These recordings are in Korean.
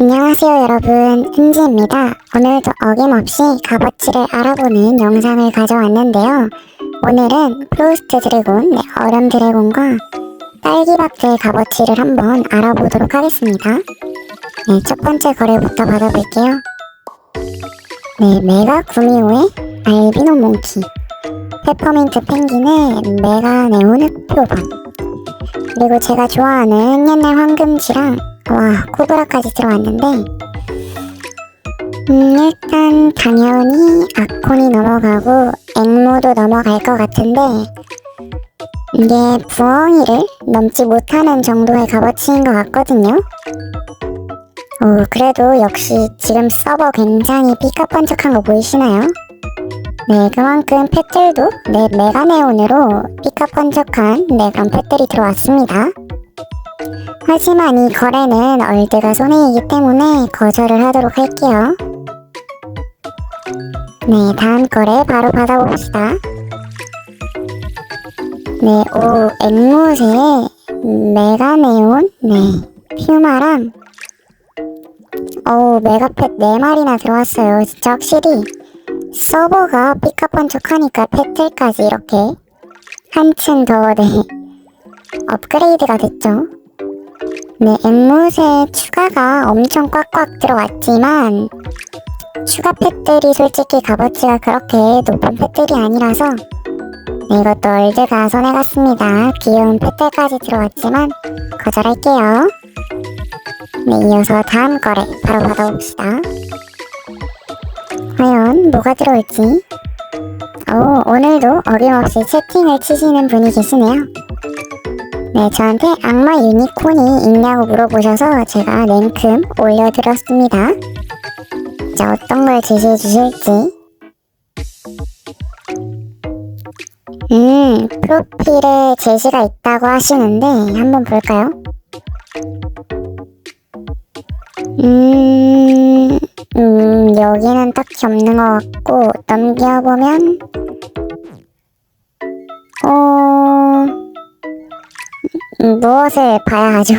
안녕하세요 여러분 은지입니다. 오늘도 어김없이 값어치를 알아보는 영상을 가져왔는데요. 오늘은 프로스트 드래곤, 네, 얼음 드래곤과 딸기박스의 값어치를 한번 알아보도록 하겠습니다. 네, 첫 번째 거래부터 받아볼게요. 네, 메가 구미호의 알비노 몽키 페퍼민트 펭귄의 메가 네온 흑표반 그리고 제가 좋아하는 옛날 황금지랑 와 코브라까지 들어왔는데. 음 일단 당연히 아콘이 넘어가고 앵모도 넘어갈 것 같은데 이게 부엉이를 넘지 못하는 정도의 값어치인 것 같거든요. 오 그래도 역시 지금 서버 굉장히 삐까뻔쩍한 거 보이시나요? 네 그만큼 펫들도 네 메가네온으로 삐까뻔쩍한 네 그런 펫들이 들어왔습니다 하지만 이 거래는 얼드가 손해이기 때문에 거절을 하도록 할게요. 네, 다음 거래 바로 받아봅시다. 네, 오, 앵무새, 메가네온, 네, 퓨마랑, 오, 메가펫 4마리나 들어왔어요. 진짜 확실히 서버가 삐까뻔쩍하니까 펫들까지 이렇게 한층 더, 네, 업그레이드가 됐죠. 네, 앵무새 추가가 엄청 꽉꽉 들어왔지만 추가 펫들이 솔직히 값어치가 그렇게 높은 펫들이 아니라서 네, 이것도 얼드가 손해갔습니다. 귀여운 펫들까지 들어왔지만 거절할게요. 네, 이어서 다음 거래 바로 받아봅시다. 과연 뭐가 들어올지 오, 오늘도 어김없이 채팅을 치시는 분이 계시네요. 네, 저한테 악마 유니콘이 있냐고 물어보셔서 제가 냉큼 올려드렸습니다. 자, 어떤 걸 제시해 주실지. 음, 프로필에 제시가 있다고 하시는데, 한번 볼까요? 음, 음, 여기는 딱히 없는 것 같고, 넘겨보면, 어, 음, 무엇을 봐야 하죠?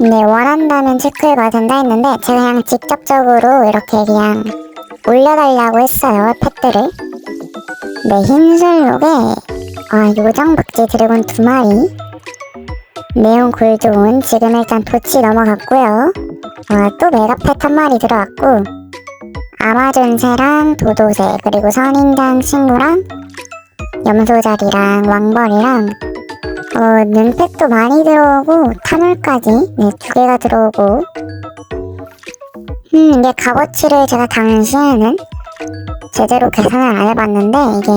네, 원한다면 체크를 받은다 했는데 제가 그냥 직접적으로 이렇게 그냥 올려달라고 했어요, 펫들을. 네, 흰술록에 아, 요정박쥐 드래곤 두 마리 네온 골드온 지금 일단 도치 넘어갔고요. 아, 또 메가펫 한 마리 들어왔고 아마존새랑 도도새 그리고 선인장 친구랑 염소자리랑 왕벌이랑 어, 눈팩도 많이 들어오고 타물까지 네, 두 개가 들어오고. 음 이게 값어치를 제가 당시에는 제대로 계산을 안 해봤는데 이게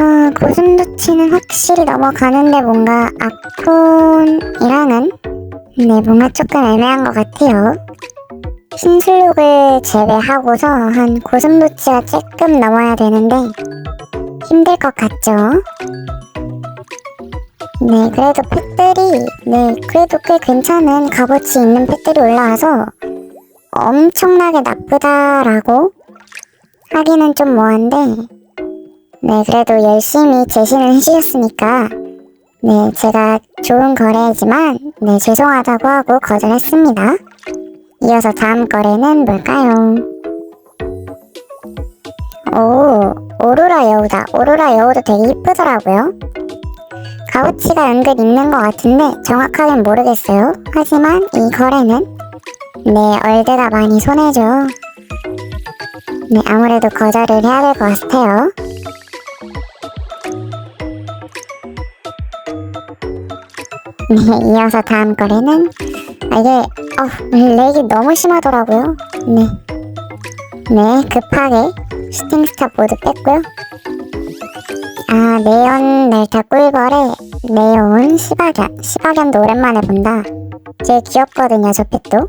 어, 고슴도치는 확실히 넘어가는데 뭔가 아콘이랑은 네 뭔가 조금 애매한 것 같아요. 신술록을 제외하고서 한 고슴도치가 조금 넘어야 되는데 힘들 것 같죠? 네, 그래도 펫들이, 네, 그래도 꽤 괜찮은 값어치 있는 펫들이 올라와서 엄청나게 나쁘다라고 하기는 좀 뭐한데, 네, 그래도 열심히 제시는 해주셨으니까, 네, 제가 좋은 거래지만, 네, 죄송하다고 하고 거절했습니다. 이어서 다음 거래는 뭘까요? 오, 오로라 여우다. 오로라 여우도 되게 이쁘더라고요. 값어치가 은근 있는 것 같은데 정확하긴 모르겠어요. 하지만 이 거래는 네, 얼드가 많이 손해죠. 네, 아무래도 거절을 해야 될 것 같아요. 네, 이어서 다음 거래는 아, 이게 어, 렉이 너무 심하더라고요. 네. 네, 급하게 슈팅스타 모두 뺐고요. 아, 네온 날타 꿀벌에 네온 시바견. 시바견도 오랜만에 본다. 제일 귀엽거든요, 저 펫도.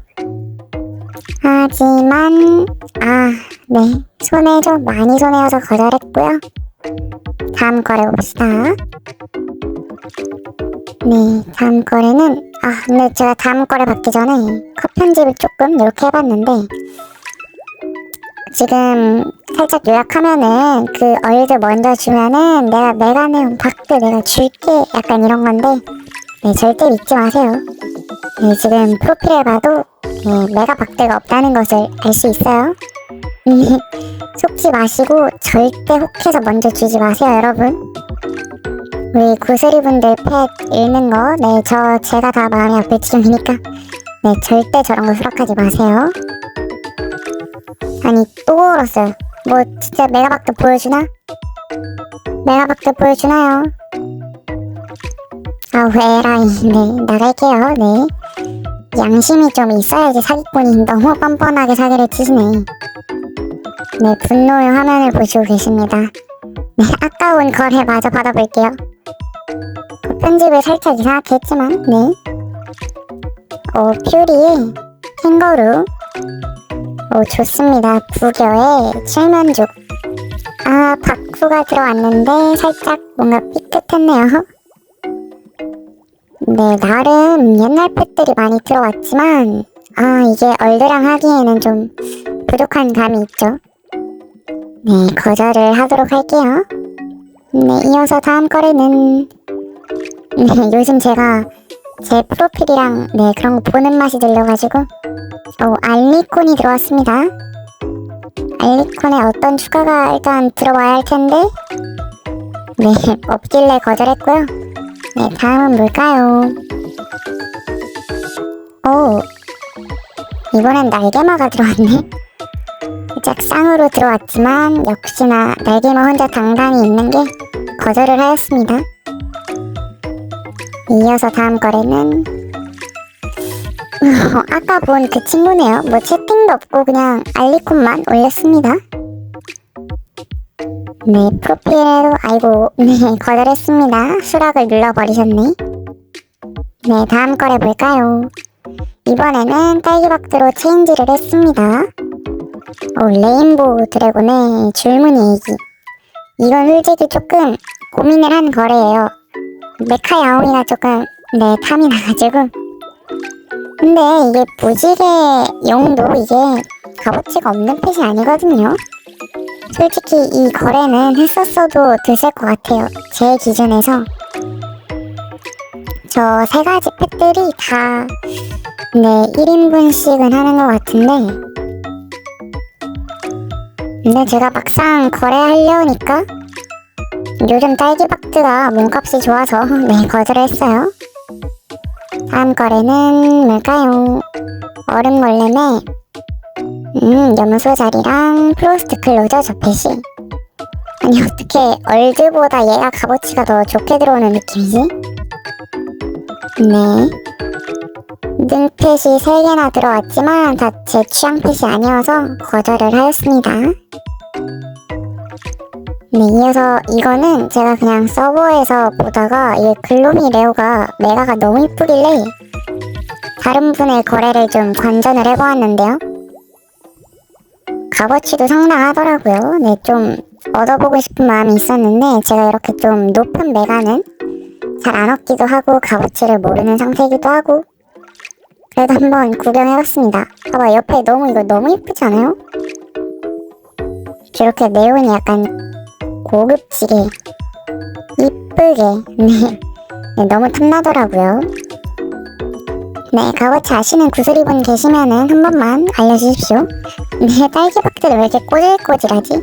하지만, 아, 네. 손해죠. 많이 손해여서 거절했고요. 다음 거래 봅시다. 네, 다음 거래는, 아, 근데 제가 다음 거래 받기 전에 컷 편집을 조금 이렇게 해봤는데, 지금 살짝 요약하면은 그 얼드 먼저 주면은 내가 메가네온 박스 내가 줄게 약간 이런 건데 네, 절대 믿지 마세요. 네, 지금 프로필을 봐도 네, 메가 박대가 없다는 것을 알 수 있어요. 네, 속지 마시고 절대 혹해서 먼저 주지 마세요, 여러분. 우리 구슬이분들 펫 읽는 거, 네, 저 제가 다 마음이 아플 지경이니까, 네, 절대 저런 거 수락하지 마세요. 아니 또 울었어요. 뭐 진짜 메가박대 보여주나? 메가박대 보여주나요? 아 왜라이 네 나갈게요 네 양심이 좀 있어야지 사기꾼이 너무 뻔뻔하게 사기를 치시네 네 분노의 화면을 보시고 계십니다 네 아까운 거래 마저 받아볼게요 그 편집을 살짝 이상하게 했지만 네 오, 퓨리의 캥거루 오, 좋습니다. 부교의 칠면죽. 아, 박수가 들어왔는데 살짝 뭔가 삐끗했네요. 네, 나름 옛날 펫들이 많이 들어왔지만, 아, 이게 얼드랑 하기에는 좀 부족한 감이 있죠. 네, 거절을 하도록 할게요. 네, 이어서 다음 거래는, 네, 요즘 제가 제 프로필이랑, 네, 그런 거 보는 맛이 들려가지고, 오, 알리콘이 들어왔습니다. 알리콘에 어떤 추가가 일단 들어와야 할 텐데, 네, 없길래 거절했고요. 네, 다음은 뭘까요? 오, 이번엔 날개마가 들어왔네. 살짝 쌍으로 들어왔지만, 역시나 날개마 혼자 당당히 있는 게 거절을 하였습니다. 이어서 다음 거래는 어, 아까 본 그 친구네요. 뭐 채팅도 없고 그냥 알리콘만 올렸습니다. 네, 프로필에도 아이고 네 거절했습니다. 수락을 눌러버리셨네. 네, 다음 거래 볼까요? 이번에는 딸기박드로 체인지를 했습니다. 오, 레인보우 드래곤의 줄무늬 얘기. 이건 솔직히 조금 고민을 한 거래예요. 메카 야옹이가 조금 네 탐이 나가지고 근데 이게 무지개 용도 이게 값어치가 없는 펫이 아니거든요. 솔직히 이 거래는 했었어도 됐을 것 같아요. 제 기준에서. 저 세 가지 펫들이 다, 네, 1인분씩은 하는 것 같은데. 근데 제가 막상 거래하려니까 요즘 딸기박드가 몸값이 좋아서 네, 거절했어요. 다음 거래는 뭘까요? 얼음골렘에 음 염소 자리랑 프로스트 클로저 저 펫이 아니 어떻게 얼드보다 얘가 값어치가 더 좋게 들어오는 느낌이지? 네 능펫이 3개나 들어왔지만 다 제 취향 펫이 아니어서 거절을 하였습니다 네, 이어서 이거는 제가 그냥 서버에서 보다가 이 글로미 레오가 메가가 너무 이쁘길래 다른 분의 거래를 좀 관전을 해보았는데요. 값어치도 상당하더라고요. 네, 좀 얻어보고 싶은 마음이 있었는데 제가 이렇게 좀 높은 메가는 잘 안 얻기도 하고 값어치를 모르는 상태이기도 하고 그래도 한번 구경해봤습니다. 봐봐 옆에 너무 이거 너무 이쁘지 않아요? 이렇게 네온이 약간 고급지게 이쁘게. 네, 네 너무 탐나더라고요. 네 값어치 아시는 구슬이분 계시면은 한 번만 알려주십시오. 네 딸기박들이 왜 이렇게 꼬질꼬질하지?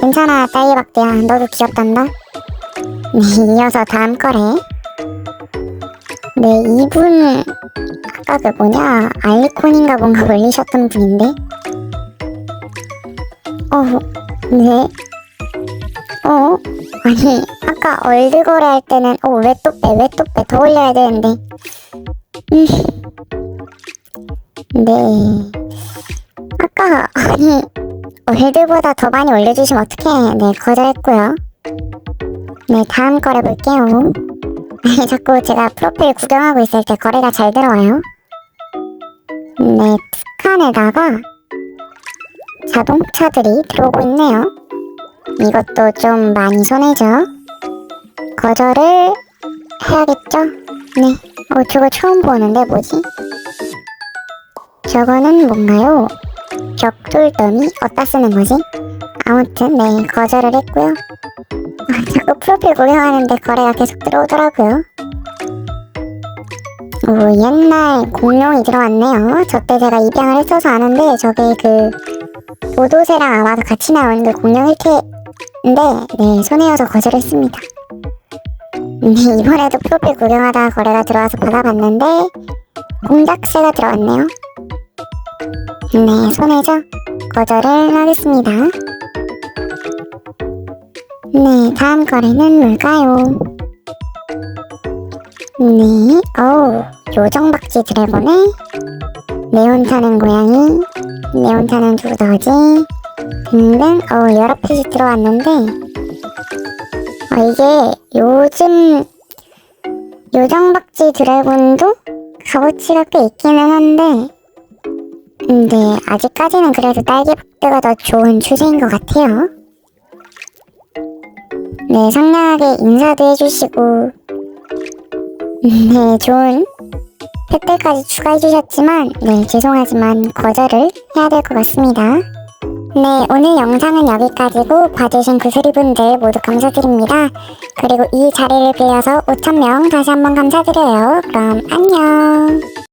괜찮아 딸기박대야. 너도 귀엽단다. 네 이어서 다음 거래. 네 이분 아까 그 뭐냐 알리콘인가 뭔가 올리셨던 분인데. 어 네 어? 아니 아까 얼드거래 할 때는 어 왜 또 빼 왜 또 빼 더 올려야 되는데. 음. 네. 아까 아니 월드보다 더 많이 올려주시면 어떡해. 네 거절했고요. 네 다음 거래 볼게요. 아니 자꾸 제가 프로필 구경하고 있을 때 거래가 잘 들어와요. 네 스칸에다가 자동차들이 들어오고 있네요 이것도 좀 많이 손해죠. 거절을 해야겠죠? 네. 어, 저거 처음 보는데 뭐지? 저거는 뭔가요? 벽돌더미? 어디다 쓰는 거지? 아무튼 네 거절을 했고요. 아, 자꾸 프로필 구경하는데 거래가 계속 들어오더라고요. 오, 옛날 공룡이 들어왔네요. 저때 제가 입양을 했어서 아는데 저게 그 오도새랑 아마도 같이 나오는 그 공룡 일 텐데 네 손해여서 거절했습니다. 네 이번에도 프로필 구경하다가 거래가 들어와서 받아봤는데 공작새가 들어왔네요. 네 손해죠. 거절을 하겠습니다. 네 다음 거래는 뭘까요? 네, 어우, 요정박쥐 드래곤에 네온 타는 고양이, 네온 타는 두더지 등등, 어우, 여러 핏이 들어왔는데, 어, 이게 요즘 요정박쥐 드래곤도 값어치가 꽤 있기는 한데, 근데 아직까지는 그래도 딸기 박드가 더 좋은 추세인 것 같아요. 네, 상냥하게 인사도 해주시고, 네, 좋은 팩들까지 추가해 주셨지만, 네, 죄송하지만 거절을 해야 될 것 같습니다. 네, 오늘 영상은 여기까지고 봐주신 구슬이분들 모두 감사드립니다. 그리고 이 자리를 빌려서 5,000명 다시 한번 감사드려요. 그럼 안녕.